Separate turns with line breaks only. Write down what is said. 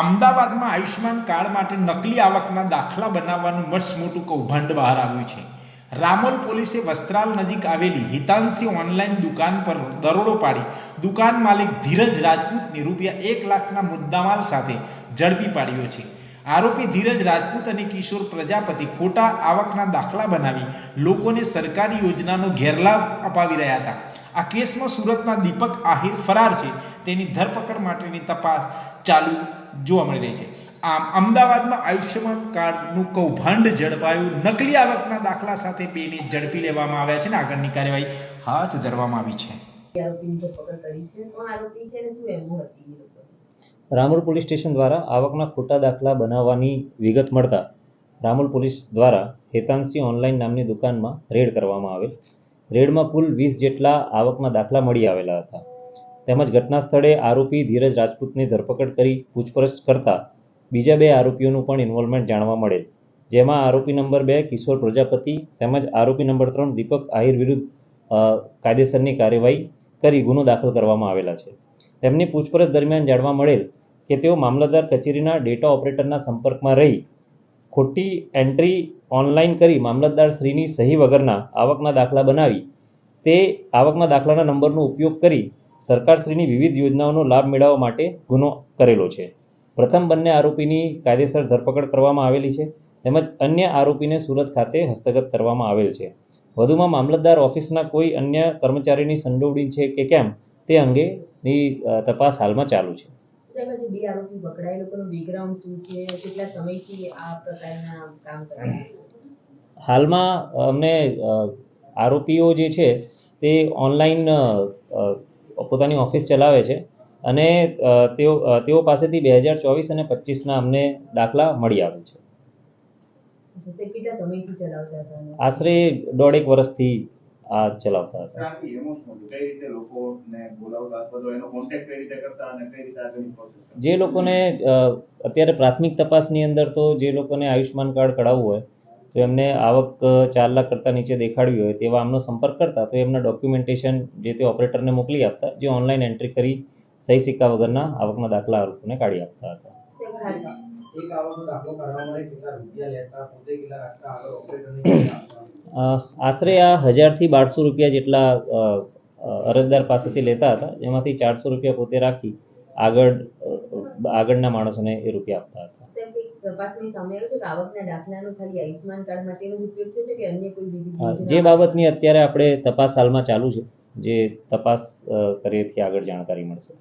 અમદાવાદમાં આયુષ્માન કાર્ડ માટે નકલી આવકના દાખલા બનાવવાનું મસ્ત મોટું કૌભાંડ બહાર આવ્યું છે. રામોલ પોલીસે વસ્ત્રાલ નજીક આવેલી હિતાંશી ઓનલાઈન દુકાન પર દરોડો પાડી દુકાન માલિક ધીરજ રાજપૂતને રૂપિયા એક લાખના મુદ્દામાલ સાથે ઝડપી પાડ્યો છે. આરોપી ધીરજ રાજપૂત અને કિશોર પ્રજાપતિ ખોટા આવકના દાખલા બનાવી લોકોને સરકારી યોજનાનો ગેરલાભ અપાવી રહ્યા હતા. આ કેસમાં સુરતના દીપક આહિર ફરાર છે. તેની ધરપકડ માટેની તપાસ ચાલુ જોવા મળી રહી છે. આમ અમદાવાદમાં આયુષ્યમાન કાર્ડનું કૌભાંડ ઝડપાયું નકલી આવકના દાખલા સાથે બેને ઝડપી લેવામાં આવ્યા છે ને આગળની કાર્યવાહી હાથ ધરવામાં આવી છે.
રામોલ પોલીસ સ્ટેશન દ્વારા આવકના ખોટા દાખલા બનાવવાની વિગત મળતા રામોલ પોલીસ દ્વારા હેતાંશી ઓનલાઈન નામની દુકાનમાં રેડ કરવામાં આવેલ. રેડમાં કુલ વીસ જેટલા આવકના દાખલા મળી આવેલા હતા. તેમજ ઘટના સ્થળે આરોપી ધીરજ રાજપૂતની ધરપકડ કરી પૂછપરછ કરતા બીજા બે આરોપીઓનું પણ ઇન્વોલ્વમેન્ટ જાણવા મળેલ. જેમાં આરોપી નંબર બે કિશોર પ્રજાપતિ તેમજ આરોપી નંબર ત્રણ દીપક આહિર વિરુદ્ધ કાયદેસરની કાર્યવાહી કરી ગુનો દાખલ કરવામાં આવેલા છે. તેમની પૂછપરછ દરમિયાન જાણવા મળેલ કે તેઓ મામલતદાર કચેરીના ડેટા ઓપરેટરના સંપર્કમાં રહી, ખોટી એન્ટ્રી ઓનલાઈન કરી મામલતદાર શ્રીની સહી વગરના આવકના દાખલા બનાવી, તે આવકના દાખલાના નંબરનો ઉપયોગ કરી સરકારશ્રીની વિવિધ યોજનાઓનો લાભ મેળવવા માટે ગુનો કરેલો છે. પ્રથમ બંને આરોપીની કાયદેસર ધરપકડ કરવામાં આવેલી છે. તેમજ અન્ય આરોપીને સુરત ખાતે હસ્તગત કરવામાં આવેલ છે. વધુમાં મામલતદાર ઓફિસના કોઈ અન્ય કર્મચારીની સંડોવણી છે કે કેમ તે અંગેની તપાસ હાલમાં ચાલુ છે.
તેમાં બે આરોપી પકડાય એ બેકગ્રાઉન્ડ શું છે? કેટલા સમયથી આ પ્રકારના કામ કરે
હાલમાં અમને આરોપીઓ જે છે તે ઓનલાઈન પોતાની ઓફિસ ચલાવે છે અને તેઓ તેઓ પાસેથી બે હજાર ચોવીસ અને પચીસના અમને દાખલા મળી આવે છે. આશરે દોઢેક વર્ષથી આ ચલાવતા હતા.
ત્યાંથી એનું શું હતું? કઈ રીતે લોકોને બોલાવતા અથવા તો એનો કોન્ટેક્ટ કઈ રીતે કરતા અને કઈ રીતે આગળની પ્રોસેસ
જે લોકોને અત્યારે પ્રાથમિક તપાસની અંદર તો જે લોકોને આયુષ્માન કાર્ડ કઢાવવું હોય તો એમને આવક ચાર લાખ કરતાં નીચે દેખાડવી હોય તેવા આમનો સંપર્ક કરતા તો એમના ડોક્યુમેન્ટેશન જે તે ઓપરેટરને મોકલી આપતા જે ઓનલાઈન એન્ટ્રી કરી સહી સિક્કા વગરના આવકના દાખલા આ કાઢી આપતા હતા. આશરે આ હજારથી બારસો રૂપિયા જેટલા અરજદાર પાસેથી લેતા હતા જેમાંથી ચારસો રૂપિયા પોતે રાખી આગળ આગળના માણસોને એ રૂપિયા આપતા હતા.
તપાસની સામે આવ્યું છે કે આવકના દાખલાનો ખાલી આયુષ્માન કાર્ડ માટેનો જ ઉપયોગ થયો છે કે અન્ય કોઈ વિવિધ
જે બાબતની અત્યારે આપણે તપાસ હાલમાં ચાલુ છે જે તપાસ કરીએથી આગળ જાણકારી મળશે.